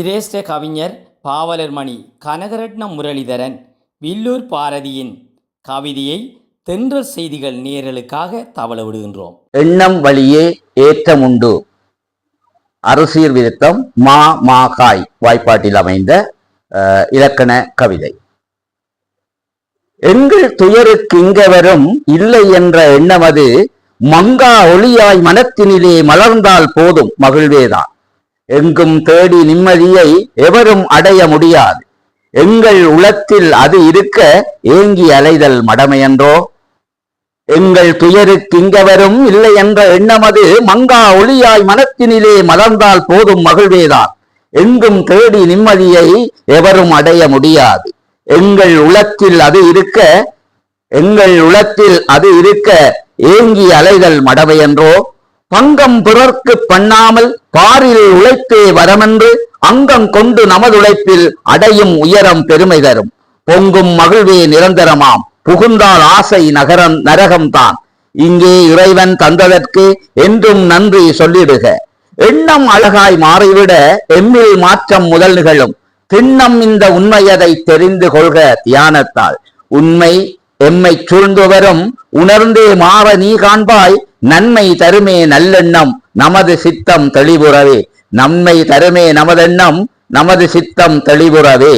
சிரேஷ்ட கவிஞர் பாவலர்மணி கனகரட்ன முரளிதரன் வில்லூர் பாரதியின் கவிதையை தென்றல் செய்திகள் நேரலுக்காக தவள விடுகின்றோம். எண்ணம் வழியே ஏற்றமுண்டு அரசியல் விருத்தம் மா மா காய் வாய்ப்பாட்டில் அமைந்த அஹ், இலக்கண கவிதை. எங்கள் துயருக்கு இங்கவரும் இல்லை என்ற எண்ணமது மங்கா ஒளியாய் மனத்தினிலே மலர்ந்தால் போதும் மகிழ்வேதான். எங்கும் தேடி நிம்மதியை எவரும் அடைய முடியாது. எங்கள் உளத்தில் அது இருக்க ஏங்கி அலைதல் மடமையன்றோ? எங்கள் துயருக்கு இங்கவரும் இல்லை என்ற எண்ணமது மங்கா ஒளியாய் மனத்தினிலே மலர்ந்தால் போதும் மகிழ்வேதான். எங்கும் தேடி நிம்மதியை எவரும் அடைய முடியாது. எங்கள் உளத்தில் அது இருக்க எங்கள் உளத்தில் அது இருக்க ஏங்கி அலைதல் மடமையன்றோ? பங்கம் பிறர்க்கு பண்ணாமல் பாரில் உழைப்பே வரமென்று அங்கம் கொண்டு நமதுழைப்பில் அடையும் உயரம் பெருமை தரும். பொங்கும் மகிழ்வே நிரந்தரமாம். புகுந்தால் ஆசை நகரம் நரகம்தான். இங்கே இறைவன் தந்ததற்கு என்றும் நன்றி சொல்லிடுக. எண்ணம் அழகாய் மாறிவிட எம்மில் மாற்றம் முதல் நிகழும். திண்ணம் இந்த உண்மையதை தெரிந்து கொள்க தியானத்தால். உண்மை எம்மை சூழ்ந்து வரும் உணர்ந்தே மாற நீ காண்பாய் நன்மை தருமே நல்லெண்ணம் நமது சித்தம் தெளிவுறவே. நன்மை தருமே நமதெண்ணம் நமது சித்தம் தெளிவுறவே.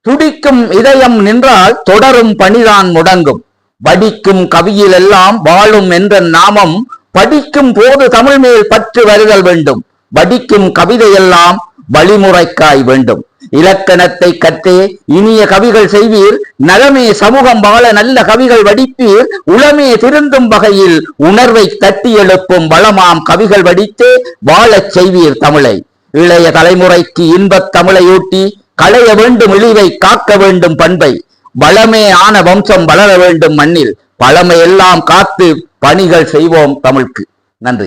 துடிக்கும் இதயம் நின்றால் தொடரும் பணிதான் முடங்கும். வடிக்கும் கவியிலெல்லாம் வாழும் என்ற நாமம் படிக்கும் போது தமிழ் மேல் பற்று வருதல் வேண்டும். வடிக்கும் கவிதையெல்லாம் வழிமுறைக்காய் வேண்டும். இலக்கணத்தை கற்றே இனிய கவிகள் செய்வீர். நலமே சமூகம் வாழ நல்ல கவிகள் வடிப்பீர். உளமே திருந்தும் வகையில் உணர்வை தட்டி எழுப்பும் வளமாம் கவிகள் வடித்தே வாழச் செய்வீர் தமிழை. இளைய தலைமுறைக்கு இன்பத் தமிழையூட்டி களைய வேண்டும் இழிவை காக்க வேண்டும் பண்பை. வளமே ஆன வம்சம் வளர வேண்டும் மண்ணில். பழமையெல்லாம் காத்து பணிகள் செய்வோம் தமிழ்க்கு. நன்றி.